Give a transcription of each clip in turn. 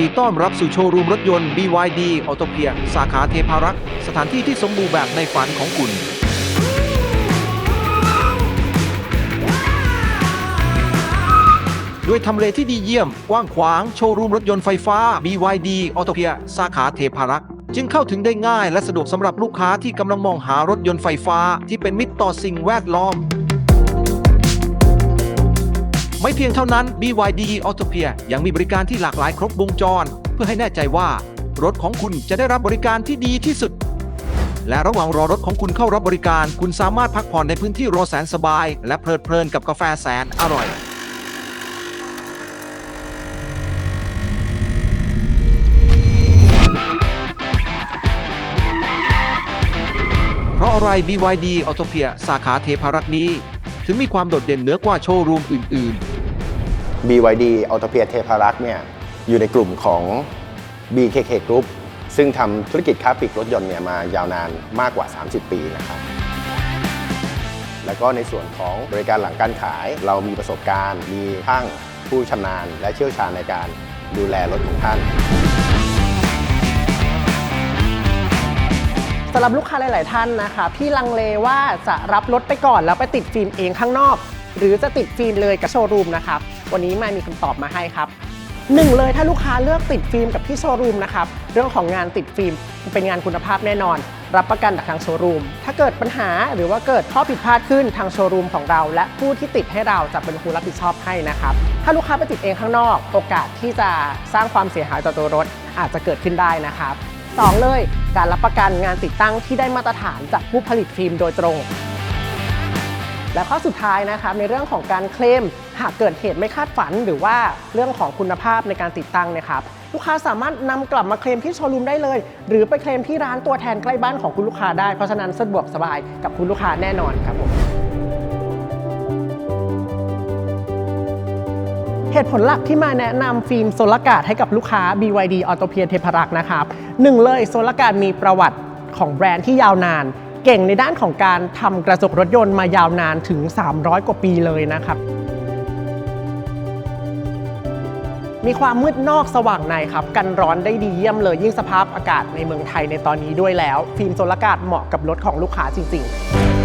ดีต้อนรับสู่โชว์รูมรถยนต์ BYD a u t o p i a สาขาเทพารักษ์ สถานที่ที่สมบูรณ์แบบในฝันของคุณ ด้วยทำเลที่ดีเยี่ยม กว้างขวาง โชว์รูมรถยนต์ไฟฟ้า BYD a u t o p i a สาขาเทพารักษ์จึงเข้าถึงได้ง่ายและสะดวกสำหรับลูกค้าที่กำลังมองหารถยนต์ไฟฟ้าที่เป็นมิตรต่อสิ่งแวดล้อม ไม่เพียงเท่านั้น BYD a u t o p i a ยังมีบริการที่หลากหลายครบวงจร เพื่อให้แน่ใจว่า รถของคุณจะได้รับบริการที่ดีที่สุด และระหว่างรอรถของคุณเข้ารับบริการ คุณสามารถพักผ่อนในพื้นที่รอแสนสบาย และเพลิดเพลินกับกาแฟแสนอร่อยเพราะอะไร BYD a u t o p i a สาขาเทพารักษ์นี้ ถึงมีความโดดเด่นเหนือกว่าโชว์รูมอื่น ๆ BYD a u t o p i a เทพารักษ์เนี่ยอยู่ในกลุ่มของ BKK Group ซึ่งทำธุรกิจค้าปลีกรถยนต์เนี่ยมายาวนานมากกว่า 30 ปีนะครับแล้วก็ในส่วนของบริการหลังการขาย เรามีประสบการณ์ มีช่างผู้ชำนาญ และเชี่ยวชาญในการดูแลรถของท่านสำหรับลูกค้าหลาย ๆ ท่านนะคะที่ลังเลว่าจะรับรถไปก่อนแล้วไปติดฟิล์มเองข้างนอก หรือจะติดฟิล์มเลยกับโชว์รูมนะครับ วันนี้มามีคำตอบมาให้ครับหนึ่งเลยถ้าลูกค้าเลือกติดฟิล์มกับที่โชว์รูมนะครับเรื่องของงานติดฟิล์มเป็นงานคุณภาพแน่นอน รับประกันจากทางโชว์รูม ถ้าเกิดปัญหาหรือว่าเกิดข้อผิดพลาดขึ้นทางโชว์รูมของเรา และผู้ที่ติดให้เราจะเป็นผู้รับผิดชอบให้นะครับถ้าลูกค้าไปติดเองข้างนอก โอกาสที่จะสร้างความเสียหายต่อตัวรถอาจจะเกิดขึ้นได้นะครับสองเลยการรับประกันงานติดตั้งที่ได้มาตรฐานจากผู้ผลิตฟิล์มโดยตรง และข้อสุดท้ายนะครับในเรื่องของการเคลมหากเกิดเหตุไม่คาดฝัน หรือว่าเรื่องของคุณภาพในการติดตั้งเนะครับลูกค้าสามารถนำกลับมาเคลมที่โชว์รูมได้เลย หรือไปเคลมที่ร้านตัวแทนใกล้บ้านของคุณลูกค้าได้เพราะฉะนั้นสะดวกสบายกับคุณลูกค้าแน่นอนครับผมเหตุผลหลักที่มาแนะนำฟิล์มโซลากาดให้กับลูกค้า BYD a u t o p i a เทพรักนะครับหนึ่งเลยโซลากาดมีประวัติของแบรนด์ที่ยาวนาน เก่งในด้านของการทำกระจกรถยนต์มายาวนานถึง 300 กว่าปีเลยนะครับ มีความมืดนอกสว่างในครับ กันร้อนได้ดีเยี่ยมเลย ยิ่งสภาพอากาศในเมืองไทยในตอนนี้ด้วยแล้ว ฟิล์มโซลาการ์ดเหมาะกับรถของลูกค้าจริง ๆ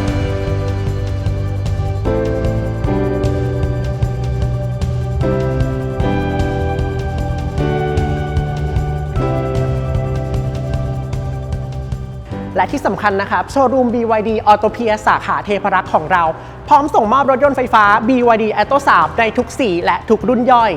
และที่สำคัญนะครับโชว์รูม BYD a u t o p i a สาขาเทพรักษ์ของเรา พร้อมส่งมอบรถยนต์ไฟฟ้า BYD a t o 3ในทุกสีและทุกรุ่นย่อย